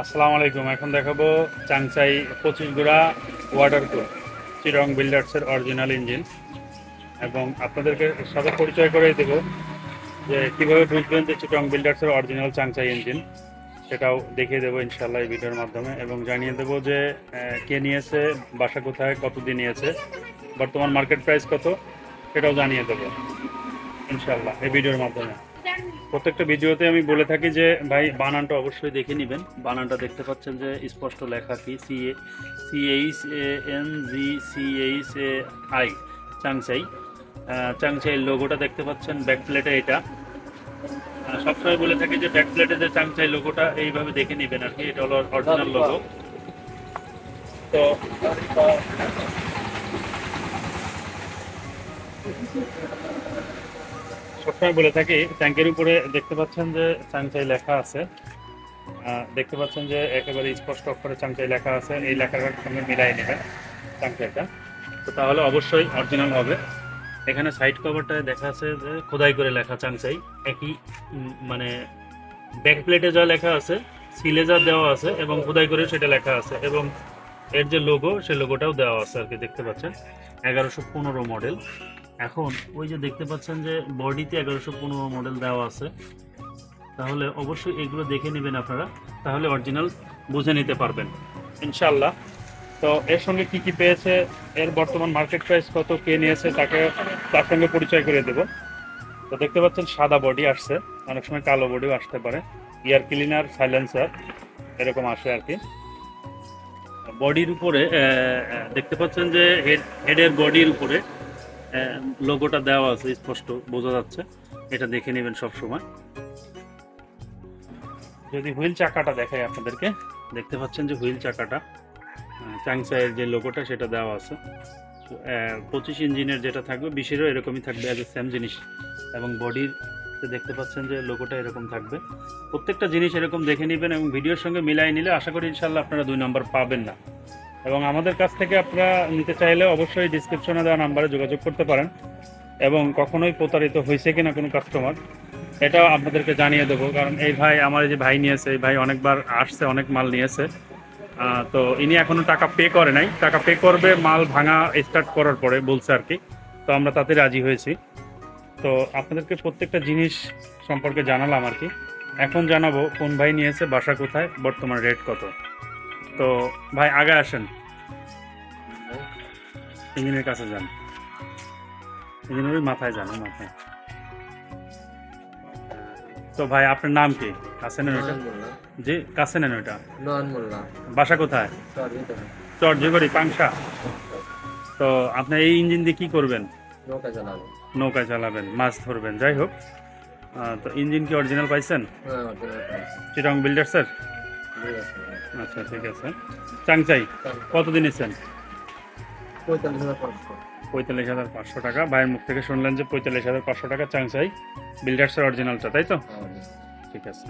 আসসালামু আলাইকুম। এখন দেখাবো চাংচাই পঁচিশ গোড়া ওয়াটার কুল চিরং বিল্ডার্সের অরিজিনাল ইঞ্জিন এবং আপনাদেরকে সাথে পরিচয় করে দেবো যে কীভাবে বুঝবেন যে চিটং বিল্ডার্সের অরিজিনাল চাংচাই ইঞ্জিন সেটাও দেখিয়ে দেবো ইনশাল্লাহ এই ভিডিওর মাধ্যমে। এবং জানিয়ে দেবো যে কে নিয়েছে, বাসা কোথায়, কতদিন নিয়েছে, বর্তমান মার্কেট প্রাইস কত, সেটাও জানিয়ে দেবো ইনশাল্লাহ এই ভিডিওর মাধ্যমে। প্রত্যেকটা ভিডিওতে আমি বলে থাকি যে, ভাই, বানানটা অবশ্যই দেখে নেবেন। বানানটা দেখতে পাচ্ছেন যে, স্পষ্ট লেখা কি? C A C H A N G C H A I Changchai Changchai লোগোটা দেখতে পাচ্ছেন ব্যাক প্লেটে এটা সবসময় বলে থাকি যে ব্যাক প্লেটে যে চাংসাই লোগোটা এইভাবে দেখে নেবেন আর কি। এটা হলো অরিজিনাল লোগো তো সবসময় বলে থাকি, ট্যাঙ্কের উপরে দেখতে পাচ্ছেন যে চাংচাই লেখা আছে। দেখতে পাচ্ছেন যে একেবারে স্পষ্ট অক্ষরে চাংচাই লেখা আছে, এই লেখাটার সঙ্গে মিলাই নেবেন চাংচাইটা। তো তাহলে অবশ্যই অরিজিনাল হবে। এখানে সাইড কভারটায় দেখা আছে যে খোদাই করে লেখা চাংচাই। একই মানে ব্যাক প্লেটে যা লেখা আছে সিলে যা দেওয়া আছে এবং খোদাই করে সেটা লেখা আছে এবং এর যে লোগো সেই লোগোটাও দেওয়া আছে আর কি, দেখতে পাচ্ছেন। এগারোশো পনেরো মডেল এখন ওই যে দেখতে পাচ্ছেন যে বডিতে এগারোশো পনেরো মডেল দেওয়া আছে। তাহলে অবশ্যই এগুলো দেখে নেবেন আপনারা, তাহলে অরিজিনাল বুঝে নিতে পারবেন। ইনশাল্লাহ তো এর সঙ্গে কি কি পেয়েছে, এর বর্তমান মার্কেট প্রাইস কত, কে নিয়েছে, তাকে, তার সঙ্গে পরিচয় করে দেব। তো দেখতে পাচ্ছেন সাদা বডি আসছে, অনেক সময় কালো বডিও আসতে পারে। ইয়ার ক্লিনার সাইলেন্সার এরকম আসে আর কি। বডির উপরে দেখতে পাচ্ছেন যে হেড হেডের বডির উপরে লোগোটা দেওয়া আছে, স্পষ্ট বোঝা যাচ্ছে। এটা দেখে নেবেন সব সময় যদি হুইল চাকাটা দেখাই আপনাদেরকে, দেখতে পাচ্ছেন যে হুইল চাকাটা চাংসাইয়ের যে লোগোটা সেটা দেওয়া আছে। পঁচিশ ইঞ্জিনের যেটা থাকবে, বিশেরও এরকমই থাকবে অ্যাজ এ সেম জিনিস। এবং বডির দেখতে পাচ্ছেন যে লোগোটা এরকম থাকবে। প্রত্যেকটা জিনিস এরকম দেখে নেবেন এবং ভিডিওর সঙ্গে মিলাই নিলে আশা করি ইনশাল্লাহ আপনারা দুই নম্বর পাবেন না। এবং আমাদের কাছ থেকে আপনারা নিতে চাইলে অবশ্যই ডিসক্রিপশনে দেওয়া নাম্বারে যোগাযোগ করতে পারেন এবং কখনোই প্রতারিত হয়েছে কিনা কোনো কাস্টমার এটাও আপনাদেরকে জানিয়ে দেবো। কারণ এই ভাই আমার যে ভাই নিয়েছে, এই ভাই অনেকবার আসছে, অনেক মাল নিয়েছে। তো ইনি এখনও টাকা পে করে নাই। টাকা পে করবে, মাল ভাঙা স্টার্ট করার পরে বলছে আর কি। তো আমরা তাতে রাজি হয়েছি। তো আপনাদেরকে প্রত্যেকটা জিনিস সম্পর্কে জানালাম আর কি। এখন জানাব, কোন ভাই নিয়েছে, বাসা কোথায়, বর্তমান রেট কত। তো ভাই আগে আসেন। ইঞ্জিনের কাছে যান। ইঞ্জিনের মাথায় যান মাথায়। তো ভাই আপনার নাম কি? কাছে নেন ওইটা। জি কাছে নেন ওইটা। বাসা কোথায়? চর জেগরি পাংশা। তো আপনি এই ইঞ্জিন দিয়ে কি করবেন? নৌকা চালাবো। নৌকা চালাবেন মাছ ধরবেন। যাই হোক। তো ইঞ্জিন কি অরিজিনাল পাইছেন? হ্যাঁ চিটং বিল্ডার্সের? দুই আছে আচ্ছা ঠিক আছে। চাংচাই কতদিন এসেছেন? পঁয়তাল্লিশ হাজার পাঁচশো পঁয়তাল্লিশ হাজার পাঁচশো টাকা। ভাইয়ের মুখ থেকে শুনলেন যে পঁয়তাল্লিশ হাজার পাঁচশো টাকা চাংচাই বিল্ডার্সের অরিজিনালটা তাই তো? হ্যাঁ, ঠিক আছে।